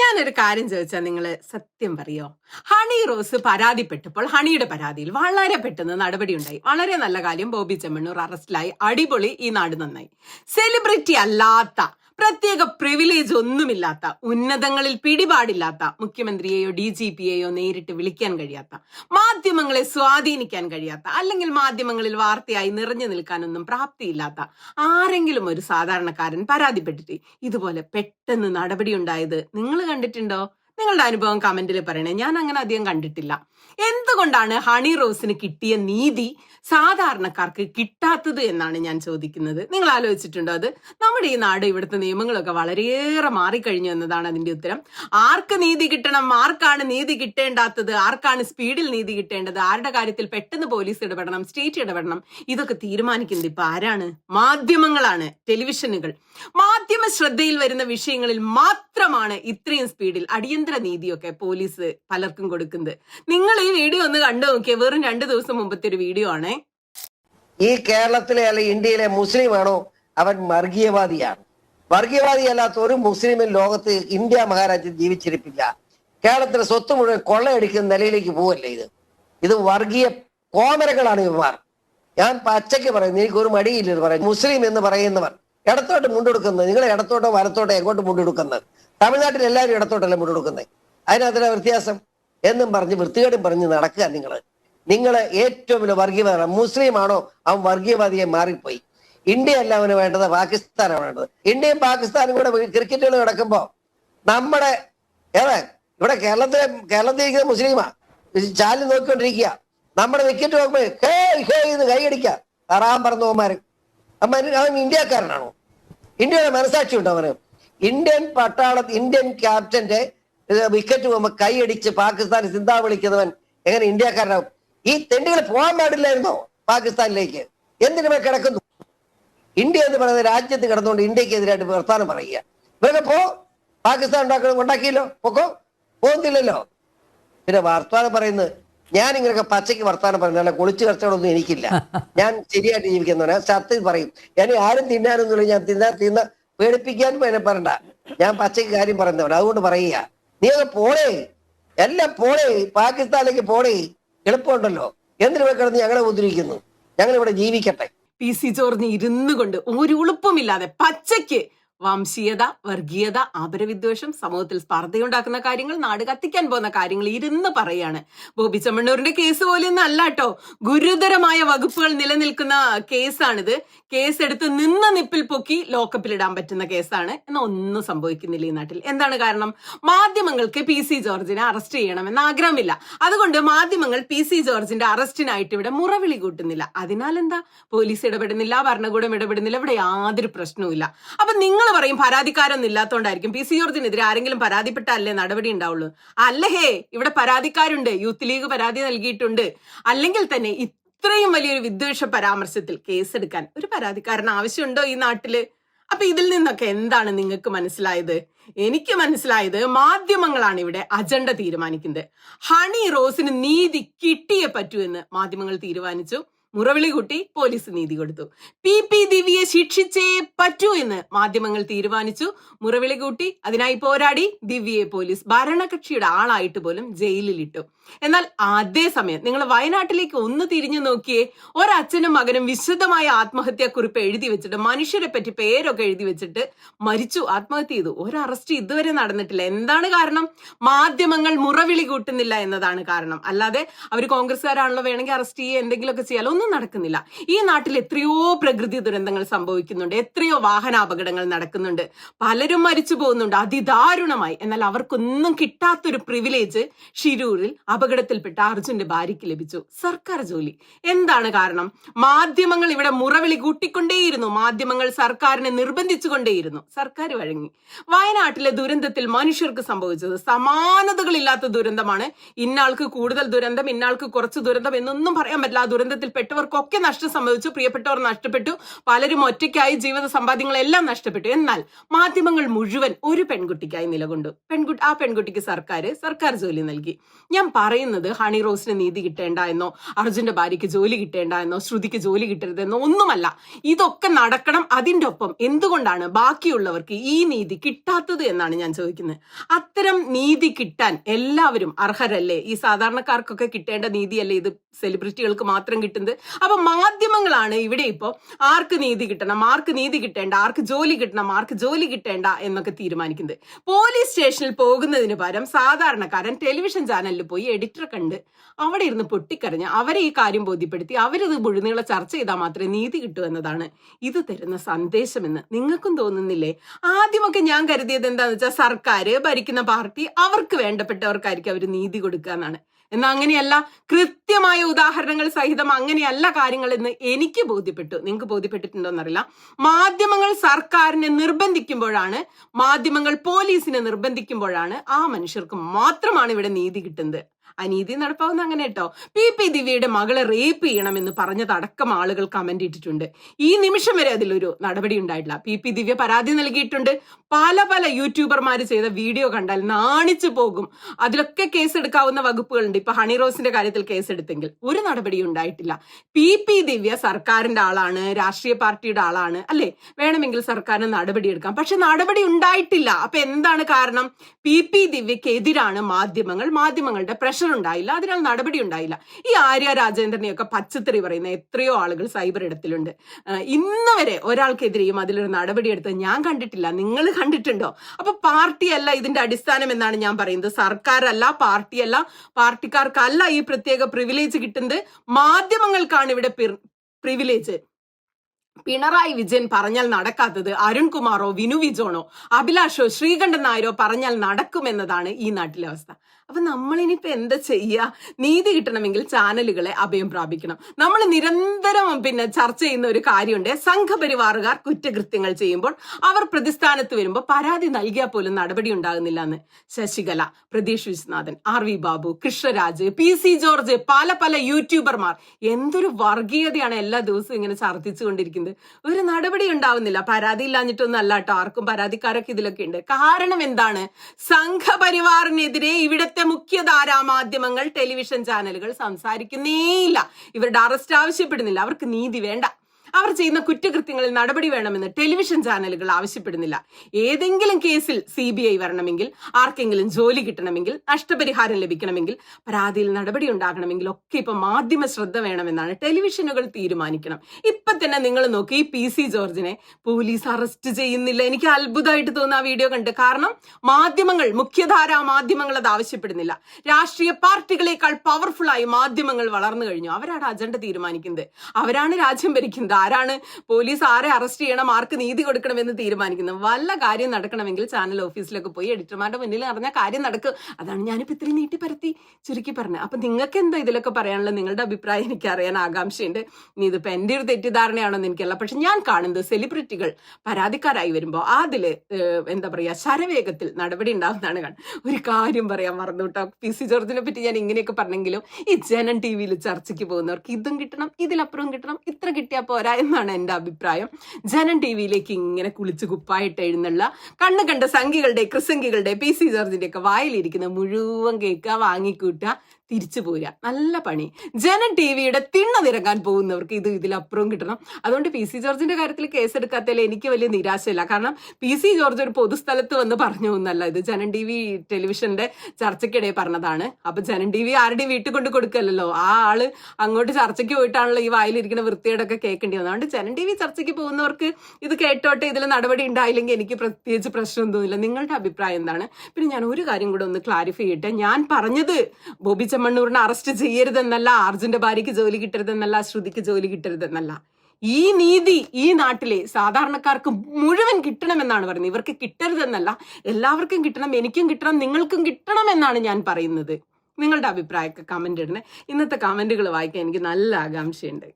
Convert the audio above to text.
ഞാനൊരു കാര്യം ചോദിച്ചാൽ നിങ്ങൾ സത്യം പറയോ? ഹണി റോസ് പരാതിപ്പെട്ടപ്പോൾ ഹണിയുടെ പരാതിയിൽ വളരെ പെട്ടെന്ന് നടപടി ഉണ്ടായി വളരെ നല്ല കാര്യം ബോബി ചെമ്മണ്ണൂർ അറസ്റ്റിലായി. അടിപൊളി ഈ നാട് നന്നായി. സെലിബ്രിറ്റി അല്ലാത്ത പ്രത്യേക പ്രിവിലേജ് ഒന്നുമില്ലാത്ത ഉന്നതങ്ങളിൽ പിടിപാടില്ലാത്ത മുഖ്യമന്ത്രിയെയോ ഡി ജി പിയെയോ നേരിട്ട് വിളിക്കാൻ കഴിയാത്ത മാധ്യമങ്ങളെ സ്വാധീനിക്കാൻ കഴിയാത്ത അല്ലെങ്കിൽ മാധ്യമങ്ങളിൽ വാർത്തയായി നിറഞ്ഞു നിൽക്കാനൊന്നും പ്രാപ്തിയില്ലാത്ത ആരെങ്കിലും ഒരു സാധാരണക്കാരൻ പരാതിപ്പെട്ടിട്ട് ഇതുപോലെ പെട്ടെന്ന് നടപടി ഉണ്ടായത് നിങ്ങൾ കണ്ടിട്ടുണ്ടോ? നിങ്ങളുടെ അനുഭവം കമന്റിൽ പറയണേ. ഞാൻ അങ്ങനെ അധികം കണ്ടിട്ടില്ല. എന്തുകൊണ്ടാണ് ഹണി റോസിന് കിട്ടിയ നീതി സാധാരണക്കാർക്ക് കിട്ടാത്തത് എന്നാണ് ഞാൻ ചോദിക്കുന്നത്? നിങ്ങൾ ആലോചിച്ചിട്ടുണ്ടോ അത്? നമ്മുടെ ഈ നാട് ഇവിടുത്തെ നിയമങ്ങളൊക്കെ വളരെയേറെ മാറിക്കഴിഞ്ഞു എന്നതാണ് അതിന്റെ ഉത്തരം. ആർക്ക് നീതി കിട്ടണം? ആർക്കാണ് നീതി കിട്ടേണ്ടാത്തത്? ആർക്കാണ് സ്പീഡിൽ നീതി കിട്ടേണ്ടത്? ആരുടെ കാര്യത്തിൽ പെട്ടെന്ന് പോലീസ് ഇടപെടണം? സ്റ്റേറ്റ് ഇടപെടണം? ഇതൊക്കെ തീരുമാനിക്കുന്നത് ഇപ്പൊ ആരാണ്? മാധ്യമങ്ങളാണ് ടെലിവിഷനുകൾ മാധ്യമ ശ്രദ്ധയിൽ വരുന്ന വിഷയങ്ങളിൽ മാത്രമാണ് ഇത്രയും സ്പീഡിൽ അടിയന്തര നീതിയൊക്കെ പോലീസ് പലർക്കും കൊടുക്കുന്നത്. നിങ്ങൾ ഈ വീഡിയോ ഒന്ന് കണ്ടു നോക്കിയേ. വെറും രണ്ടു ദിവസം മുമ്പത്തെ ഒരു വീഡിയോ ആണേ. ഈ കേരളത്തിലെ അല്ലെ ഇന്ത്യയിലെ മുസ്ലിമാണോ? അവൻ വർഗീയവാദിയാണ്. വർഗീയവാദി അല്ലാത്ത ഒരു മുസ്ലിമും ലോകത്ത് ഇന്ത്യ മഹാരാജ്യം ജീവിച്ചിരിപ്പില്ല. കേരളത്തിലെ സ്വത്ത് മുഴുവൻ കൊള്ളയടിക്കുന്ന നിലയിലേക്ക് പോവല്ലേ ഇത്? ഇത് വർഗീയ കോമരകളാണ് ഇവന്മാർ. ഞാൻ പച്ചയ്ക്ക് പറയുന്നു എനിക്ക് ഒരു മടിയില്ല ഇത് പറയാം മുസ്ലിം എന്ന് പറയുന്നവർ ഇടത്തോട്ട് മുണ്ടെടുക്കുന്നത് നിങ്ങൾ ഇടത്തോട്ടോ വലത്തോട്ടോ എങ്ങോട്ട് മുണ്ടെടുക്കുന്നത്? തമിഴ്നാട്ടിൽ എല്ലാവരും ഇടത്തോട്ടല്ലേ മുണ്ടെടുക്കുന്നത്? അതിനകത്തിലെ വ്യത്യാസം? എന്നും പറഞ്ഞ് വൃത്തികേടും പറഞ്ഞ് നടക്കുക നിങ്ങൾ നിങ്ങൾ ഏറ്റവും വലിയ മുസ്ലിം ആണോ അവൻ വർഗീയവാദിയെ മാറിപ്പോയി. ഇന്ത്യ അല്ല അവന് വേണ്ടത് പാകിസ്ഥാനാണ് വേണ്ടത്. ഇന്ത്യയും പാകിസ്ഥാനും കൂടെ ക്രിക്കറ്റുകൾ കിടക്കുമ്പോ നമ്മുടെ ഏതാ ഇവിടെ കേരളത്തിലെ കേരളത്തിൽ മുസ്ലിമാ ചാലി നോക്കിക്കൊണ്ടിരിക്കുക. നമ്മുടെ വിക്കറ്റ് നോക്കുമ്പോ ഹേ ഹേ എന്ന് കൈയടിക്കുക തറാൻ പറന്നവന്മാര്. അവൻ അവൻ ഇന്ത്യക്കാരനാണോ? ഇന്ത്യയുടെ മനസാക്ഷി ഉണ്ടോ അവന്? ഇന്ത്യൻ പട്ടാള ഇന്ത്യൻ ക്യാപ്റ്റന്റെ വിക്കറ്റ് പോകുമ്പോ കൈയടിച്ച് പാകിസ്ഥാൻ സിന്ധാ വിളിക്കുന്നവൻ എങ്ങനെ ഇന്ത്യക്കാരനാവും? ഈ തെണ്ടികൾ പോകാൻ പാടില്ലായിരുന്നോ പാകിസ്ഥാനിലേക്ക്? എന്തിനു ഇവർ കിടക്കുന്നു? ഇന്ത്യ എന്ന് പറയുന്ന രാജ്യത്ത് കിടന്നുകൊണ്ട് ഇന്ത്യയ്ക്ക് എതിരായിട്ട് വർത്താനം പറയുക. ഇവരൊക്കെ പോ. പാകിസ്ഥാൻ ഉണ്ടാക്കണം ഉണ്ടാക്കിയല്ലോ പൊക്കോ. പോകുന്നില്ലല്ലോ. പിന്നെ വർത്താനം പറയുന്നത് ഞാൻ ഇങ്ങനെയൊക്കെ പച്ചയ്ക്ക് വർത്താനം പറയുന്നത് അല്ല കുളിച്ച് കച്ചവടമൊന്നും എനിക്കില്ല. ഞാൻ ശരിയായിട്ട് ജീവിക്കുന്നവനെ സത്യം പറയും. ഞാൻ ആരും തിന്നാനൊന്നുമില്ല. ഞാൻ തിന്നാൻ തിന്ന പേടിപ്പിക്കാനും എന്നെ പറയണ്ട. ഞാൻ പച്ചയ്ക്ക് കാര്യം പറയുന്നവൻ അതുകൊണ്ട് പറയുക. നീ അത് പോടേ. എല്ലാം പോടേ. പാകിസ്ഥാനിലേക്ക് പോടേ. എളുപ്പമുണ്ടല്ലോ. എന്തിനു കിടന്ന് ഞങ്ങളെ ഉദ്ധരിക്കുന്നു ഞങ്ങൾ ഇവിടെ ജീവിക്കട്ടെ. പി സി ജോർജ് ഇരുന്നു കൊണ്ട് ഒരു ഉളുപ്പുമില്ലാതെ പച്ചയ്ക്ക് വംശീയത വർഗീയത ആപരവിദ്വേഷം സമൂഹത്തിൽ സ്പർദ്ധയുണ്ടാക്കുന്ന കാര്യങ്ങൾ നാട് കത്തിക്കാൻ പോകുന്ന കാര്യങ്ങൾ ഇരുന്ന് പറയാണ്. ബോബി ചമ്മണ്ണൂരിന്റെ കേസ് പോലെയൊന്നും അല്ല കേട്ടോ ഗുരുതരമായ വകുപ്പുകൾ നിലനിൽക്കുന്ന കേസാണിത്. കേസ് എടുത്ത് നിന്ന നിപ്പിൽ പൊക്കി ലോക്കപ്പിലിടാൻ പറ്റുന്ന കേസാണ്. എന്നാൽ ഒന്നും സംഭവിക്കുന്നില്ല ഈ നാട്ടിൽ. എന്താണ് കാരണം? മാധ്യമങ്ങൾക്ക് പി സി ജോർജിനെ അറസ്റ്റ് ചെയ്യണമെന്ന് ആഗ്രഹമില്ല. അതുകൊണ്ട് മാധ്യമങ്ങൾ പി സി ജോർജിന്റെ അറസ്റ്റിനായിട്ട് ഇവിടെ മുറവിളി കൂട്ടുന്നില്ല. അതിനാൽ എന്താ? പോലീസ് ഇടപെടുന്നില്ല ഭരണകൂടം ഇടപെടുന്നില്ല. ഇവിടെ യാതൊരു പ്രശ്നവുമില്ല. അപ്പൊ നിങ്ങൾ പറയും പരാതിക്കാരൊന്നും ഇല്ലാത്തതുകൊണ്ടായിരിക്കും പി സി ജോർജിനെതിരെ ആരെങ്കിലും പരാതിപ്പെട്ടല്ലേ നടപടി ഉണ്ടാവുള്ളൂ? അല്ല ഹേ ഇവിടെ പരാതിക്കാരുണ്ട്. യൂത്ത് ലീഗ് പരാതി നൽകിയിട്ടുണ്ട്. അല്ലെങ്കിൽ തന്നെ ഇത്രയും വലിയൊരു വിദ്വേഷ പരാമർശത്തിൽ കേസെടുക്കാൻ ഒരു പരാതിക്കാരൻ ആവശ്യമുണ്ടോ ഈ നാട്ടിൽ? അപ്പൊ ഇതിൽ നിന്നൊക്കെ എന്താണ് നിങ്ങൾക്ക് മനസ്സിലായത്? എനിക്ക് മനസ്സിലായത് മാധ്യമങ്ങളാണ് ഇവിടെ അജണ്ട തീരുമാനിക്കുന്നത്. ഹണി റോസിന് നീതി കിട്ടിയേ പറ്റൂ എന്ന് മാധ്യമങ്ങൾ തീരുമാനിച്ചു. മുറവിളി കൂട്ടി പോലീസ് നീതി കൊടുത്തു. പി. പി. ദിവ്യയെ ശിക്ഷിച്ചേ പറ്റൂ എന്ന് മാധ്യമങ്ങൾ തീരുമാനിച്ചു. മുറവിളി കൂട്ടി അതിനായി പോരാടി ദിവ്യയെ പോലീസ് ഭരണകക്ഷിയുടെ ആളായിട്ട് പോലും ജയിലിലിട്ടു. എന്നാൽ അതേ സമയം നിങ്ങൾ വയനാട്ടിലേക്ക് ഒന്ന് തിരിഞ്ഞു നോക്കിയേ ഒരച്ഛനും മകനും വിശദമായ ആത്മഹത്യാക്കുറിപ്പ് എഴുതി വെച്ചിട്ട് മനുഷ്യരെ പറ്റി പേരൊക്കെ എഴുതി വെച്ചിട്ട് മരിച്ചു ആത്മഹത്യ ചെയ്തു. ഒരു അറസ്റ്റ് ഇതുവരെ നടന്നിട്ടില്ല. എന്താണ് കാരണം? മാധ്യമങ്ങൾ മുറവിളി കൂട്ടുന്നില്ല എന്നതാണ് കാരണം. അല്ലാതെ അവർ കോൺഗ്രസ്സുകാരാണല്ലോ വേണമെങ്കിൽ അറസ്റ്റ് ചെയ്യുക എന്തെങ്കിലുമൊക്കെ ചെയ്യാലോ? ഒന്നും നടക്കുന്നില്ല. ഈ നാട്ടിൽ എത്രയോ പ്രകൃതി ദുരന്തങ്ങൾ സംഭവിക്കുന്നുണ്ട്. എത്രയോ വാഹനാപകടങ്ങൾ നടക്കുന്നുണ്ട്. പലരും മരിച്ചു പോകുന്നുണ്ട്. അതിദാരുണമായി. എന്നാൽ അവർക്കൊന്നും കിട്ടാത്തൊരു പ്രിവിലേജ് ഷിരൂരിൽ അപകടത്തിൽപ്പെട്ട അർജുന്റെ ഭാര്യയ്ക്ക് ലഭിച്ചു. സർക്കാർ ജോലി. എന്താണ് കാരണം? മാധ്യമങ്ങൾ ഇവിടെ മുറവിളി കൂട്ടിക്കൊണ്ടേയിരുന്നു. മാധ്യമങ്ങൾ സർക്കാരിനെ നിർബന്ധിച്ചുകൊണ്ടേയിരുന്നു. സർക്കാർ വഴങ്ങി. വയനാട്ടിലെ ദുരന്തത്തിൽ മനുഷ്യർക്ക് സംഭവിച്ചത് സമാനതകളില്ലാത്ത ദുരന്തമാണ്. ഇന്നാൾക്ക് കൂടുതൽ ദുരന്തം ഇന്നാൾക്ക് കുറച്ച് ദുരന്തം എന്നൊന്നും പറയാൻ പറ്റില്ല. ആ ദുരന്തത്തിൽ പ്രിയപ്പെട്ടവർക്കൊക്കെ നഷ്ടം സംഭവിച്ചു പ്രിയപ്പെട്ടവർ നഷ്ടപ്പെട്ടു പലരും ഒറ്റയ്ക്കായി ജീവിത സമ്പാദ്യങ്ങളെല്ലാം നഷ്ടപ്പെട്ടു. എന്നാൽ മാധ്യമങ്ങൾ മുഴുവൻ ഒരു പെൺകുട്ടിക്കായി നിലകൊണ്ടു. പെൺകുട്ടി ആ പെൺകുട്ടിക്ക് സർക്കാർ സർക്കാർ ജോലി നൽകി. ഞാൻ പറയുന്നത് ഹണി റോസിന് നീതി കിട്ടേണ്ട എന്നോ അർജുന്റെ ഭാര്യയ്ക്ക് ജോലി കിട്ടേണ്ട എന്നോ ശ്രുതിക്ക് ജോലി കിട്ടരുതെന്നോ ഒന്നുമല്ല. ഇതൊക്കെ നടക്കണം അതിന്റെ ഒപ്പം എന്തുകൊണ്ടാണ് ബാക്കിയുള്ളവർക്ക് ഈ നീതി കിട്ടാത്തത് എന്നാണ് ഞാൻ ചോദിക്കുന്നത്. അത്തരം നീതി കിട്ടാൻ എല്ലാവരും അർഹരല്ലേ? ഈ സാധാരണക്കാർക്കൊക്കെ കിട്ടേണ്ട നീതിയല്ലേ ഇത്? സെലിബ്രിറ്റികൾക്ക് മാത്രം കിട്ടുന്നത്? അപ്പൊ മാധ്യമങ്ങളാണ് ഇവിടെ ഇപ്പോ ആർക്ക് നീതി കിട്ടണം ആർക്ക് നീതി കിട്ടേണ്ട ആർക്ക് ജോലി കിട്ടണം ആർക്ക് ജോലി കിട്ടേണ്ട എന്നൊക്കെ തീരുമാനിക്കുന്നത്. പോലീസ് സ്റ്റേഷനിൽ പോകുന്നതിന് പകരം സാധാരണക്കാരൻ ടെലിവിഷൻ ചാനലിൽ പോയി എഡിറ്റർ കണ്ട് അവിടെ ഇരുന്ന് പൊട്ടിക്കറിഞ്ഞ് അവരെ ഈ കാര്യം ബോധ്യപ്പെടുത്തി അവരിത് മുഴുനീള ചർച്ച ചെയ്താൽ മാത്രമേ നീതി കിട്ടൂ എന്നതാണ് ഇത് തരുന്ന സന്ദേശമെന്ന് നിങ്ങൾക്കും തോന്നുന്നില്ലേ? ആദ്യമൊക്കെ ഞാൻ കരുതിയത് എന്താണെന്ന് വെച്ചാൽ സർക്കാർ ഭരിക്കുന്ന പാർട്ടി അവർക്ക് വേണ്ടപ്പെട്ടവർക്കായിരിക്കും അവർ നീതി കൊടുക്കുക എന്നാണ്. എന്നാൽ അങ്ങനെയല്ല കൃത്യമായ ഉദാഹരണങ്ങൾ സഹിതം അങ്ങനെയല്ല കാര്യങ്ങൾ എന്ന് എനിക്ക് ബോധ്യപ്പെട്ടു. നിങ്ങൾക്ക് ബോധ്യപ്പെട്ടിട്ടുണ്ടോ എന്നറിയില്ല. മാധ്യമങ്ങൾ സർക്കാരിനെ നിർബന്ധിക്കുമ്പോഴാണ് മാധ്യമങ്ങൾ പോലീസിനെ നിർബന്ധിക്കുമ്പോഴാണ് ആ മനുഷ്യർക്ക് മാത്രമാണ് ഇവിടെ നീതി കിട്ടുന്നത്. അനീതി നടപ്പാവുന്ന അങ്ങനെ കേട്ടോ പി. പി. ദിവ്യയുടെ മകളെ റേപ്പ് ചെയ്യണമെന്ന് പറഞ്ഞതടക്കം ആളുകൾ കമന്റ് ഇട്ടിട്ടുണ്ട്. ഈ നിമിഷം വരെ അതിലൊരു നടപടി ഉണ്ടായിട്ടില്ല. പി. പി. ദിവ്യ പരാതി നൽകിയിട്ടുണ്ട്. പല പല യൂട്യൂബർമാർ ചെയ്ത വീഡിയോ കണ്ടാൽ നാണിച്ചു പോകും. അതിലൊക്കെ കേസ് എടുക്കാവുന്ന വകുപ്പുകളുണ്ട്. ഇപ്പൊ ഹണി റോസിന്റെ കാര്യത്തിൽ കേസ് എടുത്തെങ്കിൽ ഒരു നടപടിയും ഉണ്ടായിട്ടില്ല. പി. പി. ദിവ്യ സർക്കാരിന്റെ ആളാണ് രാഷ്ട്രീയ പാർട്ടിയുടെ ആളാണ് അല്ലെ? വേണമെങ്കിൽ സർക്കാരിന് നടപടി എടുക്കാം. പക്ഷെ നടപടി ഉണ്ടായിട്ടില്ല. അപ്പൊ എന്താണ് കാരണം? പി. പി. ദിവ്യക്കെതിരാണ് മാധ്യമങ്ങൾ. മാധ്യമങ്ങളുടെ പ്രഷർ ഉണ്ടായില്ല അതിനാൽ നടപടി ഉണ്ടായില്ല ഈ ആര്യ രാജേന്ദ്രനെയൊക്കെ പച്ചത്തറി പറയുന്ന എത്രയോ ആളുകൾ സൈബർ ഇടത്തിലുണ്ട്. ഇന്ന് വരെ ഒരാൾക്കെതിരെയും അതിലൊരു നടപടി എടുത്ത് ഞാൻ കണ്ടിട്ടില്ല. നിങ്ങൾ കണ്ടിട്ടുണ്ടോ? അപ്പൊ പാർട്ടിയല്ല ഇതിന്റെ അടിസ്ഥാനം എന്നാണ് ഞാൻ പറയുന്നത്. സർക്കാരല്ല പാർട്ടിയല്ല പാർട്ടിക്കാർക്കല്ല ഈ പ്രത്യേക പ്രിവിലേജ് കിട്ടുന്നത്. മാധ്യമങ്ങൾക്കാണ് ഇവിടെ പ്രിവിലേജ് പിണറായി വിജയൻ പറഞ്ഞാൽ നടക്കാത്തത് അരുൺകുമാറോ വിനു വിജോണോ അഭിലാഷോ ശ്രീകണ്ഠൻ നായരോ പറഞ്ഞാൽ നടക്കുമെന്നതാണ് ഈ നാട്ടിലെ അവസ്ഥ. അപ്പൊ നമ്മൾ ഇനിയിപ്പോ എന്താ ചെയ്യുക നീതി കിട്ടണമെങ്കിൽ ചാനലുകളെ അഭയം പ്രാപിക്കണം. നമ്മൾ നിരന്തരം പിന്നെ ചർച്ച ചെയ്യുന്ന ഒരു കാര്യമുണ്ട്. സംഘപരിവാറുകാർ കുറ്റകൃത്യങ്ങൾ ചെയ്യുമ്പോൾ അവർ പ്രതിസ്ഥാനത്ത് വരുമ്പോൾ പരാതി നൽകിയാൽ പോലും നടപടി ഉണ്ടാകുന്നില്ല എന്ന് Sasikala Pratheesh Viswanathan R V Babu Krishnaraj P C George പല പല യൂട്യൂബർമാർ. എന്തൊരു വർഗീയതയാണ് എല്ലാ ദിവസവും ഇങ്ങനെ ഛർദ്ദിച്ചുകൊണ്ടിരിക്കുന്നത്. ഒരു നടപടി ഉണ്ടാവുന്നില്ല. പരാതി ഇല്ലാഞ്ഞിട്ടൊന്നും അല്ല കേട്ടോ. ആർക്കും പരാതിക്കാരൊക്കെ ഇതിലൊക്കെ ഉണ്ട്. കാരണം എന്താണ്? സംഘപരിവാറിനെതിരെ ഇവിടുത്തെ മുഖ്യധാരാ മാധ്യമങ്ങൾ ടെലിവിഷൻ ചാനലുകൾ സംസാരിക്കുന്നേയില്ല. ഇവരുടെ അറസ്റ്റ് ആവശ്യപ്പെടുന്നില്ല. അവർക്ക് നീതി വേണ്ട. അവർ ചെയ്യുന്ന കുറ്റകൃത്യങ്ങളിൽ നടപടി വേണമെന്ന് ടെലിവിഷൻ ചാനലുകൾ ആവശ്യപ്പെടുന്നില്ല. ഏതെങ്കിലും കേസിൽ സി ബി ഐ വരണമെങ്കിൽ ആർക്കെങ്കിലും ജോലി കിട്ടണമെങ്കിൽ നഷ്ടപരിഹാരം ലഭിക്കണമെങ്കിൽ പരാതിയിൽ നടപടി ഉണ്ടാകണമെങ്കിൽ ഒക്കെ ഇപ്പൊ മാധ്യമ ശ്രദ്ധ വേണമെന്നാണ് ടെലിവിഷനുകൾ തീരുമാനിക്കണം. ഇപ്പൊ തന്നെ നിങ്ങൾ നോക്കി പി സി ജോർജിനെ പോലീസ് അറസ്റ്റ് ചെയ്യുന്നില്ല. എനിക്ക് അത്ഭുതമായിട്ട് തോന്നുന്ന ആ വീഡിയോ കണ്ട്. കാരണം മാധ്യമങ്ങൾ മുഖ്യധാരാ മാധ്യമങ്ങൾ അത് ആവശ്യപ്പെടുന്നില്ല. രാഷ്ട്രീയ പാർട്ടികളെക്കാൾ ആയി മാധ്യമങ്ങൾ വളർന്നു കഴിഞ്ഞു. അവരാണ് അജണ്ട തീരുമാനിക്കുന്നത്. അവരാണ് രാജ്യം ഭരിക്കുന്നത്. ആരാണ് പോലീസ് ആരെ അറസ്റ്റ് ചെയ്യണം ആർക്ക് നീതി കൊടുക്കണമെന്ന് തീരുമാനിക്കുന്നത്? വല്ല കാര്യം നടക്കണമെങ്കിൽ ചാനൽ ഓഫീസിലൊക്കെ പോയി എഡിറ്റർമാരുടെ മുന്നിൽ അറിഞ്ഞ കാര്യം നടക്കും. അതാണ് ഞാനിപ്പോൾ ഇത്രയും നീട്ടി പരത്തി ചുരുക്കി പറഞ്ഞത്. അപ്പം നിങ്ങൾക്ക് എന്താ ഇതിലൊക്കെ പറയാനുള്ള നിങ്ങളുടെ അഭിപ്രായം എനിക്ക് അറിയാൻ ആകാംക്ഷയുണ്ട്. ഇനി ഇതിപ്പോൾ എന്റെ ഒരു തെറ്റിദ്ധാരണയാണോ എന്ന് എനിക്കല്ല പക്ഷെ ഞാൻ കാണുന്നത് സെലിബ്രിറ്റികൾ പരാതിക്കാരായി വരുമ്പോൾ അതിൽ എന്താ പറയുക ശരവേഗത്തിൽ നടപടി ഉണ്ടാവുന്നതാണ് കാണുന്നത്. ഒരു കാര്യം പറയാൻ മറന്നു കേട്ടോ. പി സി ജോർജിനെ പറ്റി ഞാൻ ഇങ്ങനെയൊക്കെ പറഞ്ഞെങ്കിലും ഈ ജനം ടി വിയിൽ ചർച്ചയ്ക്ക് പോകുന്നവർക്ക് ഇതും കിട്ടണം ഇതിലപ്പുറം കിട്ടണം ഇത്ര കിട്ടിയാൽ പോരാ. എന്നാണ് എന്റെ അഭിപ്രായം. ജനം ടി വിയിലേക്ക് ഇങ്ങനെ കുളിച്ച് കുപ്പായിട്ട് എഴുന്നള്ള കണ്ണ് കണ്ട സംഖികളുടെ കൃസംഖികളുടെ പി സി ജോർജിന്റെ ഒക്കെ വായിലിരിക്കുന്ന മുഴുവൻ കേൾക്കുക വാങ്ങിക്കൂട്ടുക. തിരിച്ചു പോരുക നല്ല പണി. ജനൻ ടി വിയുടെ തിണ്ണ പോകുന്നവർക്ക് ഇത് ഇതിലപ്പുറവും കിട്ടണം. അതുകൊണ്ട് പി സി ജോർജിന്റെ കാര്യത്തിൽ കേസെടുക്കാത്തതിൽ എനിക്ക് വലിയ നിരാശയില്ല. കാരണം പി സി ജോർജ് ഒരു പൊതുസ്ഥലത്ത് വന്ന് പറഞ്ഞു എന്നല്ല. ഇത് ജനൻ ടി വി ടെലിവിഷന്റെ ചർച്ചയ്ക്കിടെ പറഞ്ഞതാണ്. അപ്പൊ ജനൻ ടി വി ആരുടെയും വീട്ടിൽ കൊണ്ട് കൊടുക്കല്ലോ ആ ആൾ അങ്ങോട്ട് ചർച്ചയ്ക്ക് പോയിട്ടാണല്ലോ ഈ വായിലിരിക്കുന്ന വൃത്തിയോടൊക്കെ കേൾക്കേണ്ടി വന്നത്. അതുകൊണ്ട് ജനൻ ടി വി ചർച്ചയ്ക്ക് പോകുന്നവർക്ക് ഇത് കേട്ടോട്ടെ ഇതിൽ നടപടി ഉണ്ടായില്ലെങ്കിൽ എനിക്ക് പ്രത്യേകിച്ച് പ്രശ്നം തോന്നില്ല നിങ്ങളുടെ അഭിപ്രായം എന്താണ്? പിന്നെ ഞാൻ ഒരു കാര്യം കൂടെ ഒന്ന് ക്ലാരിഫൈ ചെയ്യട്ടെ. ഞാൻ പറഞ്ഞത് ബോബി ചെമ്മണ്ണൂറിനെ അറസ്റ്റ് ചെയ്യരുതെന്നല്ല അർജുന്റെ ഭാര്യയ്ക്ക് ജോലി കിട്ടരുതെന്നല്ല ശ്രുതിക്ക് ജോലി കിട്ടരുതെന്നല്ല. ഈ നീതി ഈ നാട്ടിലെ സാധാരണക്കാർക്ക് മുഴുവൻ കിട്ടണമെന്നാണ് പറയുന്നത്. ഇവർക്ക് കിട്ടരുതെന്നല്ല എല്ലാവർക്കും കിട്ടണം എനിക്കും കിട്ടണം നിങ്ങൾക്കും കിട്ടണം എന്നാണ് ഞാൻ പറയുന്നത്. നിങ്ങളുടെ അഭിപ്രായമൊക്കെ കമന്റ് ഇടണേ. ഇന്നത്തെ കമന്റുകൾ വായിക്കാൻ എനിക്ക് നല്ല ആകാംക്ഷയുണ്ട്.